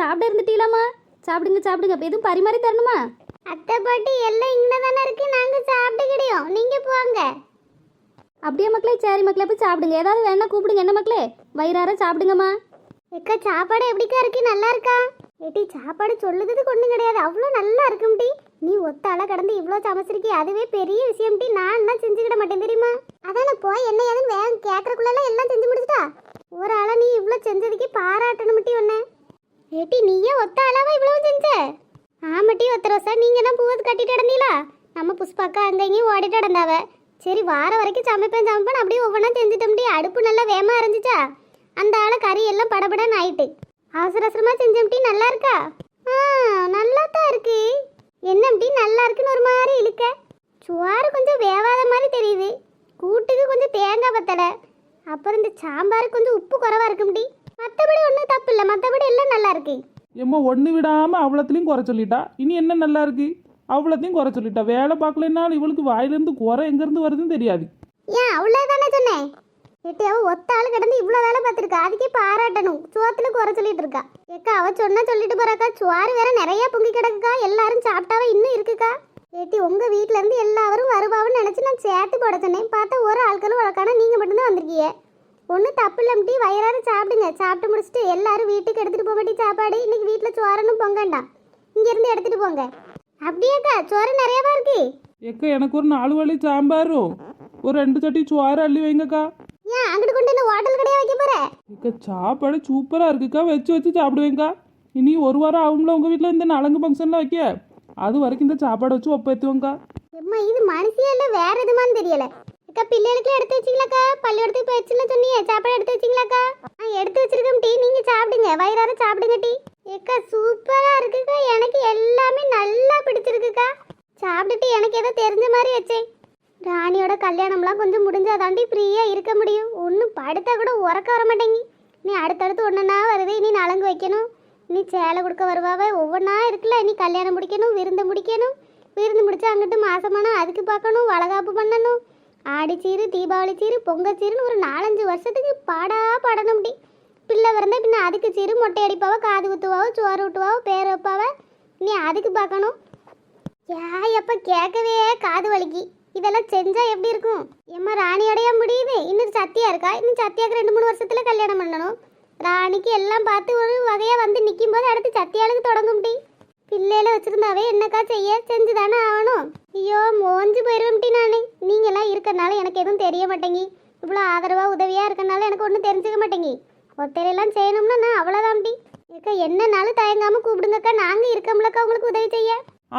சாப்பிட இருந்துட்டீங்களாம்மா? சாப்பிடுங்க சாப்பிடுங்க. இப்போ எதுவும் பரிமாறி தரணுமா? அத்தை பாட்டி எல்லாம் இங்கே தானே இருக்கு. நாங்கள் சாப்பிட்டுக்கிடியோம் நீங்கள் போங்க. அப்படியே மக்களே? சரி மக்களே போய் சாப்பிடுங்க. ஏதாவது வேணா கூப்பிடுங்க. என்ன மக்களே? வயிறார சாப்பிடுங்கம்மா. எக்கா சாப்பாடு எப்படிக்கா இருக்கு? நல்லா இருக்கா? ஏட்டி சாப்பாடு சொல்லுறதுக்கு ஒன்றும் கிடையாது. அவ்வளோ நல்லா இருக்கும்டி நீ ஒத்தால கடந்து இவ்வளோ சமைச்சிருக்கி அதுவே பெரிய விஷயம்டி நான் என்ன செஞ்சுக்கிட மாட்டேன் தெரியுமா? அதானே போய் என்ன ஏதுன்னு வேகம் கேட்கறக்குள்ள எல்லாம் செஞ்சு முடிச்சிட்டா? ஒரு ஆளா நீ இவ்வளோ செஞ்சதுக்கு பாராட்டணும்ட்டி ஒன்று ஏட்டி நீயே ஒத்த அளவா இவ்வளவு செஞ்ச? ஆமாட்டி ஒத்த ரோசா நீங்க என்ன பூவத்து கட்டிட்டு இடந்தீங்களா நம்ம புஷ்பாக்கா அங்க இங்கேயும் ஓடிட்டு இடந்தாவ சரி வார வரைக்கும் சமைப்பேன் சமைப்பேன் அப்படியே ஒவ்வொன்றா செஞ்சுட்டோம்டி. அடுப்பு நல்லா வேமா இருந்துச்சா? அந்த ஆளை கறி எல்லாம் படபடன்னு ஆயிட்டு. அவசர அவசரமா செஞ்சோம்டி நல்லா இருக்கா? ஆ நல்லா தான் இருக்கு. என்னம்டி நல்லா இருக்குன்னு ஒரு மாதிரி இழுக்க. சுவாறு கொஞ்சம் வேவாத மாதிரி தெரியுது. கூட்டுக்கு கொஞ்சம் தேங்காய் பத்தலை அப்புறம் இந்த சாம்பார் கொஞ்சம் உப்பு குறைவா இருக்கும்டி. மற்றபடி ஒன்றும் தப்பு இல்லை மற்றபடி எல்லாம் நல்லா இருக்கு. எம்மா ஒன்று விடாமல் அவ்வளோத்துலேயும் குறை சொல்லிட்டா? இனி என்ன நல்லா இருக்கு? அவ்வளோத்தையும் குறை சொல்லிட்டா. வேலை பார்க்கலனாலும் இவளுக்கு வாயிலேருந்து குறை எங்கேருந்து வருதுன்னு தெரியாது. ஏன் அவ்வளோதானே சொன்னேன் எட்டி அவ ஒத்த ஆள் கிடந்து இவ்வளோ வேலை பார்த்துருக்கா. அதுக்கே பாராட்டணும் சோத்துல குறை சொல்லிட்டு இருக்கா. ஏக்கா அவ சொன்னா சொல்லிட்டு போறாக்கா. சுவாறு வேற நிறைய பொங்கி கிடக்குக்கா. எல்லாரும் சாப்பிட்டாவ? இன்னும் இருக்குக்கா. ஏட்டி உங்க வீட்ல இருந்து எல்லாரும் வருவான்னு நினைச்சு நான் சேர்த்து போட சொன்னேன். பார்த்தா ஒரு ஆட்களும் வழக்கான நீங்க மட்டும்தான் வந்திருக்கீங்க. ஒன்றும் தப்பு இல்லம்டி வயிறார சாப்பிடுங்க. சாப்பிட்டு முடிச்சுட்டு எல்லாரும் வீட்டுக்கு எடுத்துட்டு போக மாட்டி சாப்பாடு இன்னைக்கு வீட்டில் சோறனும் பொங்கண்டாம் இங்க இருந்து எடுத்துட்டு போங்க. அப்படியாக்கா சோறு நிறையவா இருக்கு. எக்க எனக்கு ஒரு நாலு வழி சாம்பாரும் ஒரு ரெண்டு சட்டி சோறு அள்ளி வைங்கக்கா. ஏன் அங்கிட்டு கொண்டு என்ன ஹோட்டல் கடையா வைக்க போற? எக்க சாப்பாடு சூப்பராக இருக்குக்கா. வச்சு வச்சு சாப்பிடுவேங்க்கா இனி ஒரு வாரம் ஆகும்ல உங்கள் வீட்டில் இந்த நலங்கு ஃபங்க்ஷன்லாம் வைக்க. அது வரைக்கும் இந்த சாப்பாடை வச்சு ஒப்பேற்றுவோங்க்கா எம்மா இது மனுஷியா இல்ல வேற எதுமான்னு தெரியல. அக்கா பிள்ளைகளுக்கு எடுத்து வச்சிங்களாக்கா பள்ளிக்கூடத்துக்கு போயிடுச்சுன்னு சொன்னீங்க சாப்பாடு எடுத்து வச்சிங்களாக்கா ஆ எடுத்து வச்சிருக்கோம் டீ. நீங்கள் சாப்பிடுங்க. வயிறார சாப்பிடுங்க டீ. ஏக்கா சூப்பராக இருக்குக்கா. எனக்கு எல்லாமே நல்லா பிடிச்சிருக்குக்கா. சாப்பிட்டுட்டு எனக்கு ஏதோ தெரிஞ்ச மாதிரி வச்சேன் ராணியோட கல்யாணம்லாம் கொஞ்சம் முடிஞ்சாதாண்டி ஃப்ரீயாக இருக்க முடியும். ஒன்றும் படுத்தா கூட உறக்க வர மாட்டேங்கி. நீ அடுத்தடுத்து ஒன்றுனா வருது. நீ நலங்கு வைக்கணும். நீ சேலை கொடுக்க வருவாவே. ஒவ்வொன்றா இருக்குல்ல. நீ கல்யாணம் முடிக்கணும் விருந்து முடிக்கணும். விருந்து முடிச்சு அங்கிட்டு மாசமான அதுக்கு பார்க்கணும் வளகாப்பு பண்ணணும். ஆடிச்சீரு தீபாவளி சீரு பொங்கல் சீருன்னு ஒரு நாலஞ்சு வருஷத்துக்கு பாடா பாடணும் டி. பிள்ளை பிறந்தா பின்ன அதுக்கு சீரு மொட்டை அடிப்பாவோ காது குத்துவாவோ சோறு ஊட்டுவாவோ பேர் வைப்பாவ. நீ அதுக்கு பார்க்கணும். ஏப்ப கேட்கவே காது வலிக்கு. இதெல்லாம் செஞ்சால் எப்படி இருக்கும்? ஏம்மா ராணியோடைய முடியுது? இன்னும் சத்தியா இருக்கா? இன்னும் சத்தியாக்கு ரெண்டு மூணு வருஷத்துல கல்யாணம் பண்ணணும். ராணிக்கு எல்லாம் பார்த்து ஒரு வகையாக வந்து நிற்கும் போது அடுத்து சத்தியாளுக்கு தொடங்கும் பிள்ளையில வச்சிருந்தாவே என்னக்கா செய்ய? செஞ்சு தானே ஆகணும். ஐயோ மோஞ்சு போயிருவேன் டி நானு. நீங்கெல்லாம் இருக்கறனால எனக்கு எதுவும் தெரிய மாட்டேங்கி. இவ்வளோ ஆதரவா உதவியா இருக்கறனால எனக்கு ஒன்றும் தெரிஞ்சுக்க மாட்டேங்கி. ஒத்தையிலெல்லாம் செய்யணும்னா நான் அவ்வளோதான் டி. ஏக்கா என்னன்னாலும் தயங்காம கூப்பிடுங்கக்கா. நாங்க இருக்கோம்லக்கா உங்களுக்கு உதவி செய்ய.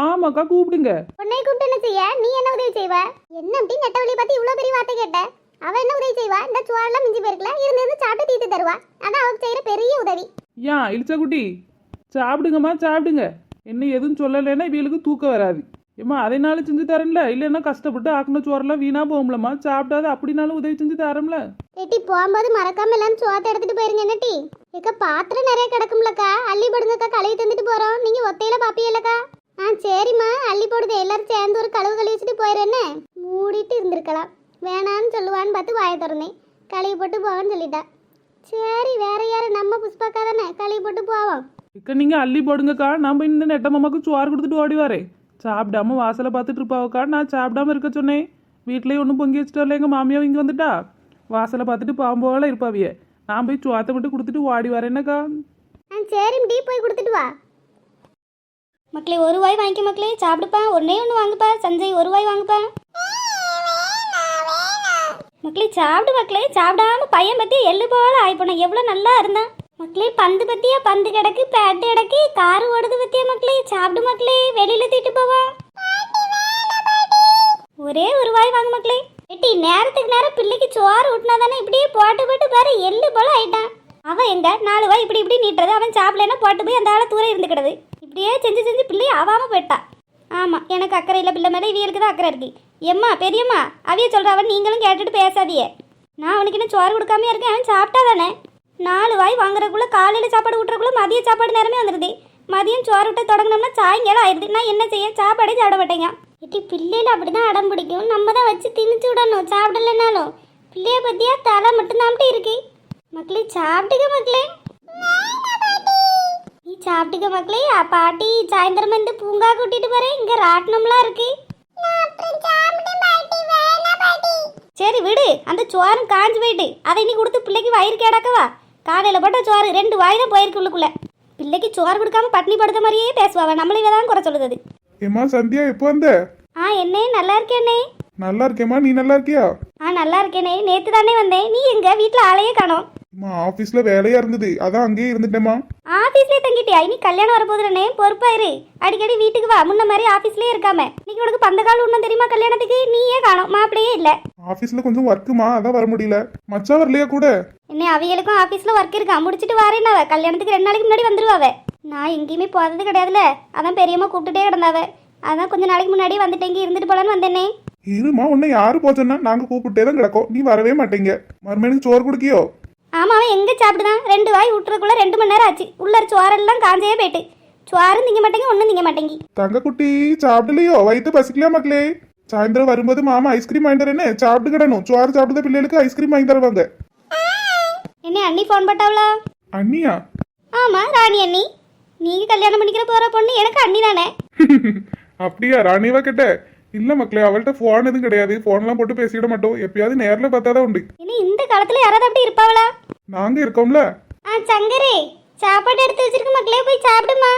ஆமாக்கா கூப்பிடுங்க. உன்னை கூப்பிட்டு என்ன செய்ய? நீ என்ன உதவி செய்வ? என்ன அப்படி நெட்டவழி பார்த்து இவ்வளோ பெரிய வார்த்தை கேட்ட? அவ என்ன உதவி செய்வா? இந்த சுவாரெல்லாம் மிஞ்சி போயிருக்கல இருந்து இருந்து சாப்பிட்டு தீத்து தருவா. அதான் அவளுக்கு செய்யற பெரிய உதவி. ஏன் இளிச்சக்குட்டி சாப்பிடுங்கம்மா சாப்பிடுங்க. என்ன எதுவும் சொல்லலைன்னா இவளுக்கு தூக்கம் வராது. ஏம்மா அதனால செஞ்சு தரேன்ல? இல்லைன்னா கஷ்டப்பட்டு ஆக்கின சோறெல்லாம் வீணா போகும்லம்மா. சாப்பிட்டாது அப்படினாலும் உதவி செஞ்சு தரம்ல? எட்டி போகும்போது மறக்காம எல்லாம் சோத்தை எடுத்துட்டு போயிருங்க என்னட்டி? ஏக்கா பாத்திரம் நிறைய கிடக்கும்லக்கா. அள்ளி போடுங்கக்கா கழுவி தந்துட்டு போறோம். நீங்க ஒத்தையில பாப்பியலக்கா ஆ சரிம்மா. அள்ளி போடுது. எல்லாரும் சேர்ந்து ஒரு கழுவு கழுவிச்சுட்டு போயிடுறேன்னு மூடிட்டு இருந்திருக்கலாம். வேணான்னு சொல்லுவான்னு பார்த்து வாயை திறந்தேன். கழுவி போட்டு போவேன்னு சொல்லிட்டா. சரி வேற யாரு? நம்ம புஷ்பாக்கா தானே. கழுவி போட்டு போவோம். இக்க நீங்கள் அள்ளி போடுங்கக்கா நம்ம இந்த நெட்ட மாமாக்கு சுவார் கொடுத்துட்டு ஓடி வரேன் சாப்பிடாம வாசலை பார்த்துட்டு இருப்பாவக்கா நான் சாப்பிடாம இருக்க சொன்னேன் வீட்லயே ஒன்றும் பொங்கி வச்சுட்டு வரல எங்கள் மாமியாவும் இங்கே வந்துட்டா வாசலை பார்த்துட்டு பாம்போல இருப்பாவிய நான் போய் சோத்தை மட்டும் கொடுத்துட்டு ஓடி வரேன்னக்கா ஆ சரி டீ போய் கொடுத்துட்டு வா மக்களே ஒரு வாய் வாங்கிக்க மக்களே சாப்பிடுப்பா ஒன்னே ஒன்று வாங்குப்பா சஞ்சய் ஒரு வாய் வாங்குப்பா மக்களே சாப்பிடு மக்களே சாப்பிடாம பையன் பற்றி எள்ளு போல ஆயிப்போன எவ்வளோ நல்லா இருந்தான் மக்களே பந்து பத்தியா? பந்து கிடக்கு பேட்டு கிடக்கு கார் ஓடுது பத்தியா மக்களே? சாப்பிடு மக்களே வெளியில தூக்கிட்டு போவோம் ஒரே ஒரு வாய் வாங்க மக்களே. எட்டி நேரத்துக்கு நேரம் பிள்ளைக்கு சோறு ஊட்டினா தானே இப்படியே போட்டு போட்டு பாரு எள்ளு போல ஆயிட்டான். அவன் எங்க? நாலு வாய் இப்படி இப்படி நீட்டுறது. அவன் சாப்பிடலன்னா போட்டு போய் அந்த ஆளை தூர இருந்துக்கிடுது இப்படியே செஞ்சு செஞ்சு பிள்ளை ஆவாம போயிட்டா. ஆமா எனக்கு அக்கறை இல்லை பிள்ளை மேலே இவியலுக்கு தான் அக்கறை இருக்கு. எம்மா பெரியம்மா அவிய சொல்றவன் நீங்களும் கேட்டுட்டு பேசாதியே நான் அவனுக்கு இன்னும் சோறு கொடுக்காம இருக்கேன் அவன் சாப்பிட்டா தானே? நாலு வாய் வாங்குறதுக்குள்ளே காலையில் சாப்பாடு விட்டுறக்குள்ள மதிய சாப்பாடு நேரமே வந்துடுது மதியம் சோறு விட்டு தொடங்கினோம்னா சாயங்காலம் ஆயிடுது. நான் என்ன செய்ய? சாப்பாடே சாப்பிட மாட்டேங்க. இட்டி பிள்ளையில அப்படிதான் அடம் பிடிக்கும். நம்ம தான் வச்சு திணிச்சு விடணும். சாப்பிடலைனாலும் பிள்ளைய பத்தியா தலை மட்டும்தான் இருக்கு. மக்களே சாப்பிட்டுக்க மக்களே. நீ சாப்பிட்டுக்க மக்களே. பாட்டி சாயந்தரம் வந்து பூங்கா கூட்டிட்டு போறேன் இங்க ராட்டினம்லாம் இருக்கு. சரி விடு. அந்த சோறும் காஞ்சு போயிட்டு. அதை நீ கொடுத்து பிள்ளைக்கு வயிறு கேடாக்கவா? காலையில போட்ட சோறு ரெண்டு வாய் தான் போயிருக்கு உள்ளுக்குள்ள. பிள்ளைக்கு சோறு கொடுக்காம பட்னி படுத்த மாதிரியே பேசுவாவ நம்மளே தான் குறை சொல்லுது. ஏம்மா சந்தியா எப்போ வந்த? ஆ என்னே நல்லா இருக்கேனே நல்லா இருக்கேம்மா நீ நல்லா இருக்கியா? ஆ நல்லா இருக்கேனே நேத்து தானே வந்தேன் நீ எங்க? வீட்ல ஆளையே காணோம். அம்மா ஆஃபீஸ்ல வேலையா இருந்தது அதான் அங்கேயே இருந்துட்டேம்மா. ஆபீஸ்லயே தங்கிட்டியா? இனி கல்யாணம் வரப்போதுனே பொறுப்பாயிரு. அடிக்கடி வீட்டுக்கு வா முன்ன மாதிரி ஆபீஸ்லயே இருக்காம. இன்னைக்கு உனக்கு பந்த கால் ஒண்ணும் தெரியுமா கல்யாணத்துக்கு? நீயே காணோம் மாப்பிளையே இல்ல. ஆஃபீஸ்ல கொஞ்சம் ஒர்க்குமா அதான் வர முடியல. மச்சா வரலையா கூட? என்ன அவிகளுக்கும் ஆபீஸ்ல ஒர்க் இருக்கா? முடிச்சிட்டு வரேன் அவ. கல்யாணத்துக்கு ரெண்டு நாளைக்கு முன்னாடி வந்துருவாவ. நான் எங்கேயுமே போறது கிடையாதுல அதான் பெரியம்மா கூப்பிட்டுட்டே கிடந்தாவ. அதான் கொஞ்ச நாளைக்கு முன்னாடி வந்துட்டு இங்க இருந்துட்டு போலான்னு வந்தேனே. இருமா உன்னை யாரு போச்சோன்னா நாங்க கூப்பிட்டே தான் கிடக்கோம். நீ வரவே மாட்டீங்க. மறுமணிக்கு சோறு குடிக்கியோ? ஆமா அவன் எங்க சாப்பிடுதான்? ரெண்டு வாய் விட்டுறதுக்குள்ள ரெண்டு மணி நேரம் ஆச்சு. உள்ள சோறெல்லாம் காஞ்சே போயிட்டு. சோறும் திங்க மாட்டேங்க ஒன்றும் திங்க மாட்டேங்கி. தங்கக்குட்டி சாப்பிடலையோ? வயிற்று பசிக்கலையா மக்களே? சாயந்தரம் வரும்போது மாமா ஐஸ்கிரீம் வாங்கி தரேன்னு சாப்பிட்டு கிடணும் சோறு சாப்பிடுத பிள்ளைகளுக்கு ஐஸ்கிரீம் வாங்கி தருவாங்க. என்ன அண்ணி ஃபோன் போட்டாவளா? அண்ணியா? ஆமா ராணி அண்ணி. நீங்க கல்யாணம் பண்ணிக்கிற போற பொண்ணு எனக்கு அண்ணி தானே? அப்படியா ராணிவா கிட்ட? இல்ல மக்களே அவள்கிட்ட போன் எதுவும் கிடையாது. போன்லாம் போட்டு பேசிக்கிட மாட்டோம். எப்பயாவது நேர்ல பார்த்தாதான் உண்டு. இனி இந்த காலத்துல யாராவது அப்படி இருப்பாவளா? நாங்க இருக்கோம்ல? ஆ சங்கரே சாப்பாடு எடுத்து வச்சிருக்க மக்களே போய் சாப்பிடுமா?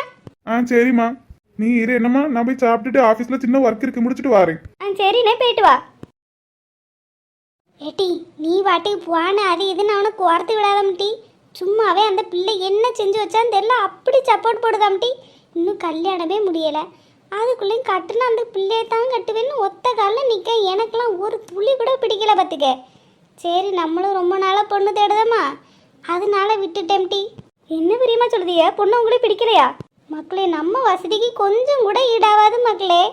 ஆ சரிம்மா. நீ இரு என்னம்மா? நான் போய் சாப்பிட்டுட்டு ஆஃபீஸ்ல சின்ன ஒர்க் இருக்கு முடிச்சிட்டு வரேன். ஆ சரிண்ணே போயிட்டு வா. ஏட்டி நீ வாட்டி போன அது இதுன்னு அவனை குறத்து விடாதம்டி சும்மாவே அந்த பிள்ளை என்ன செஞ்சு வச்சான்னு தெரியல அப்படி சப்போர்ட் போடுதாம்டி இன்னும் கல்யாணமே முடியலை. அதுக்குள்ளேயும் கட்டுனா அந்த பிள்ளையை தான் கட்டுவேன்னு ஒத்த காலில் நிற்க எனக்கெல்லாம் ஒரு துளி கூட பிடிக்கல பார்த்துக்க சரி நம்மளும் ரொம்ப நாளாக பொண்ணு தேடுதம்மா. அதனால விட்டுட்டேம்டி என்ன பிரியமா சொல்லுதிய பொண்ணு உங்களுக்கு பிடிக்கலையா? மக்களே நம்ம வசதிக்கு கொஞ்சம் கூட ஈடாகாது மக்களே.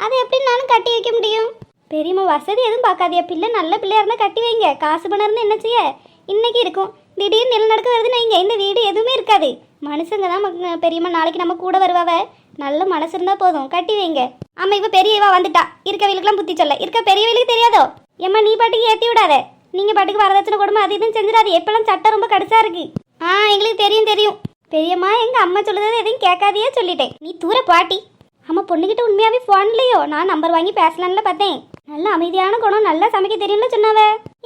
அதை எப்படி நானும் கட்டி வைக்க முடியும்? பெரியம்மா வசதி எதுவும் பார்க்காதியா பிள்ளை நல்ல பிள்ளையாக இருந்தால் கட்டி வைங்க. காசு பணம் என்ன செய்ய? இன்னைக்கு இருக்கும். திடீர்னு நிலநடுக்கம் வருதுன்னு வைங்க இந்த வீடு எதுவுமே இருக்காது. மனுஷங்க தான் மக்க- பெரியம்மா நாளைக்கு நம்ம கூட வருவாவ. நல்ல மனசு இருந்தால் போதும். கட்டி வைங்க. ஆமாம் இப்போ பெரியவா வந்துட்டா. இருக்கவங்களுக்குலாம் புத்தி சொல்ல. இருக்க பெரியவங்களுக்கு தெரியாதோ? ஏம்மா நீ பாட்டுக்கு ஏற்றி விடாத. நீங்கள் பாட்டுக்கு வரதட்சணை கொடுமை அது இதுன்னு செஞ்சிடாது. எப்பெல்லாம் சட்டம் ரொம்ப கடுசாக இருக்கு. ஆ எங்களுக்கு தெரியும் தெரியும். பெரியம்மா எங்கள் அம்மா சொல்லுறது எதையும் கேட்காதையே சொல்லிட்டேன். நீ தூர பாட்டி. அம்மா பொண்ணுக்கிட்ட உண்மையாகவே ஃபோன்லையோ நான் நம்பர் வாங்கி பேசலாம்ல பார்த்தேன். நல்ல அமைதியான குணம் நல்லா சமைக்க தெரியும்ல சொன்னாவ.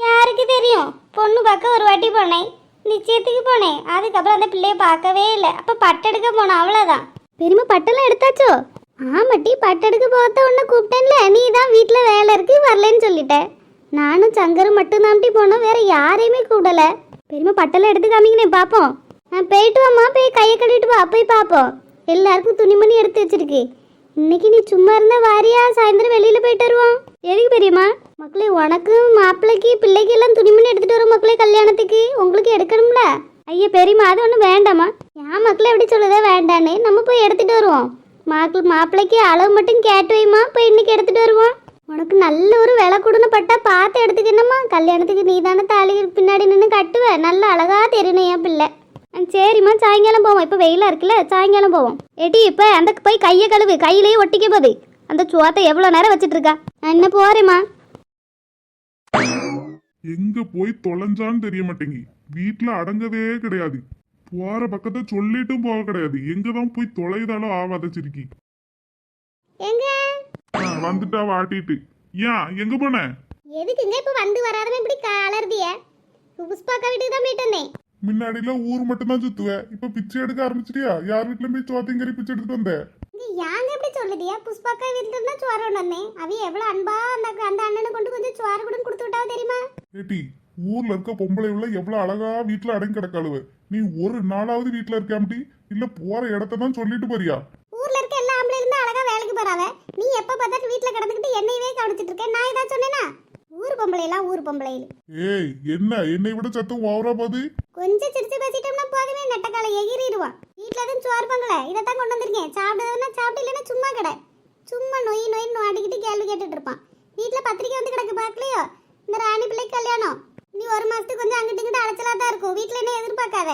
யாருக்கு தெரியும்? பொண்ணு பார்க்க ஒரு வாட்டி போனேன். நிச்சயத்துக்கு போனேன். அதுக்கப்புறம் அந்த பிள்ளைய பார்க்கவே இல்லை. அப்ப பட்டெடுக்க போனோம் அவ்வளவுதான். பெருமை பட்டெல்லாம் எடுத்தாச்சோ? ஆமாட்டி பட்டெடுக்க போகத்த உன்னை கூப்பிட்டேன்ல. நீ தான் வீட்டில் வேலை இருக்கு வரலன்னு சொல்லிட்டேன் நானும் சங்கரும் மட்டும்தான்ட்டி போனோம். வேற யாரையுமே கூடல பெருமை பட்டெல்லாம் எடுத்து காமிங்கனே பார்ப்போம் போயிட்டு வாம்மா. போய் கையை கட்டிட்டு வா. போய் பார்ப்போம் எல்லாருக்கும் துணிமணி எடுத்து வச்சிருக்கு. இன்னைக்கு நீ சும்மா இருந்தா வாரியா? சாயந்தரம் வெளியில போயிட்டு எதுக்கு பெரியம்மா? மக்களே உனக்கு மாப்பிள்ளைக்கு பிள்ளைக்கு எல்லாம் துணிமணி எடுத்துட்டு வரும் மக்களே கல்யாணத்துக்கு. உங்களுக்கு எடுக்கணும்ல? ஐயா பெரியம்மா அது ஒன்றும் வேண்டாம்மா. ஏன் மக்களை எப்படி சொல்லுதே வேண்டான்னு நம்ம போய் எடுத்துட்டு வருவோம். மாக்கள் மாப்பிள்ளைக்கு அளவு மட்டும் கேட்டு வைமா போய் இன்னைக்கு எடுத்துட்டு வருவோம். உனக்கு நல்ல ஒரு விலை கொடுன்னு பட்டா பார்த்து எடுத்துக்கணுமா கல்யாணத்துக்கு நீ தானே தாலி பின்னாடி நின்று கட்டுவ. நல்ல அழகா தெரியணும் என் பிள்ளை. ஆ, சரிம்மா சாயங்காலம் போவோம். இப்போ வெயிலாக இருக்குல்ல சாயங்காலம் போவோம். எடி இப்போ அந்த போய் கையை கழுவு. கையிலேயே ஒட்டிக்க போகுது. அந்த சுவாத்தை எவ்வளோ நேரம் வச்சிட்டு இருக்கா நான் என்ன போறேம்மா. எங்க போய் தொலைஞ்சான்னு தெரிய மாட்டேங்கி. வீட்ல அடங்கவே கிடையாது. போற பக்கத்தை சொல்லிட்டும் போக கிடையாது. எங்க தான் போய் தொலைதாலும் ஆவாத சிரிக்கி. எங்க? வந்துட்டா வாட்டிட்டு. ஏன் எங்க போன? எதுக்குங்க இப்போ வந்து வராதவன் இப்படி கலர்திய? புஷ்பாக்கா வீட்டுக்கு தான் போயிட்டு வந்தேன். முன்னாடிலாம் ஊர் மட்டும் தான் சுத்துவ. இப்ப பிச்சை எடுக்க ஆரம்பிச்சிட்டியா? யார் வீட்லயும் போய் சோத்தையும் கறி பிச்சை எடுத்துட்டு வந்த? இங்க யாங்க எப்படி சொல்லுதியா புஷ்பாக்கா வீட்டுல சோறு வந்தேன்? அவ எவ்வளவு அன்பா அந்த அந்த அண்ணனை கொண்டு கொஞ்சம் சோறு கூட கொடுத்து விட்டாவ தெரியுமா? ஏட்டி ஊர்ல இருக்க பொம்பளை உள்ள எவ்வளவு அழகா வீட்ல அடங்கி கிடக்காளுவ. நீ ஒரு நாளாவது வீட்ல இருக்காமட்டி இல்ல போற இடத்த தான் சொல்லிட்டு போறியா? ஊர்ல இருக்க எல்லா ஆம்பளையும் தான் அழகா வேலைக்கு போறாவ. நீ எப்ப பார்த்தாலும் வீட்டுல கிடந்துக்கிட்டு என்னையவே கவனிச்சிட்டு இருக்க? நான் ஏதாவது சொன்னேனா? ஊர் பொம்பளை எல்லாம் ஊர் பொம்பளை ஏய் என்ன? என்னை விட சத்தம் ஓவரா போகுது? கொஞ்சம் சிரிச்சு பேசிட்டோம்னா போதுமே நெட்டக்கால எகிறிடுவான் வீட்டுல எதுவும் சோறு பொங்கல? இதைத்தான் கொண்டு வந்திருக்கேன். சாப்பிடுறதுன்னா சாப்பிட்டு இல்லைன்னா சும்மா கடை. சும்மா நொய் நொய் நோடிக்கிட்டு கேள்வி கேட்டுட்டு இருப்பான். வீட்டுல பத்திரிக்கை வந்து கிடக்கு பார்க்கலையோ? இந்த ராணி பிள்ளை கல்யாணம். நீ ஒரு மாசத்துக்கு கொஞ்சம் அங்கிட்டு இங்கிட்டு அலைச்சலா தான் இருக்கும். வீட்டுல என்ன எதிர்பார்க்காத?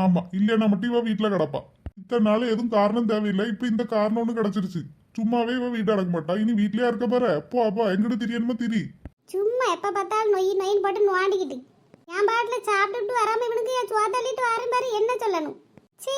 ஆமா இல்லைன்னா மட்டும் இவ வீட்டுல கிடப்பா இத்தனை நாள் எதுவும் காரணம் தேவையில்லை. இப்ப இந்த காரணம் ஒண்ணு கிடைச்சிருச்சு. சும்மாவே இவ வீட்டு அடக்க மாட்டா. இனி வீட்லயே இருக்க பாரு போ அப்பா எங்கிட்ட தெரியணுமா திரி. சும்மா எப்ப பார்த்தாலும் நொய் நொயின்னு போட்டு நோண்டிக்கிட்டு என் பாட்டில் சாப்பிட்டுட்டு வராமல் இவனுக்கு என் சோத்தள்ளிட்டு வாரேன் பாரு என்ன சொல்லணும் சீ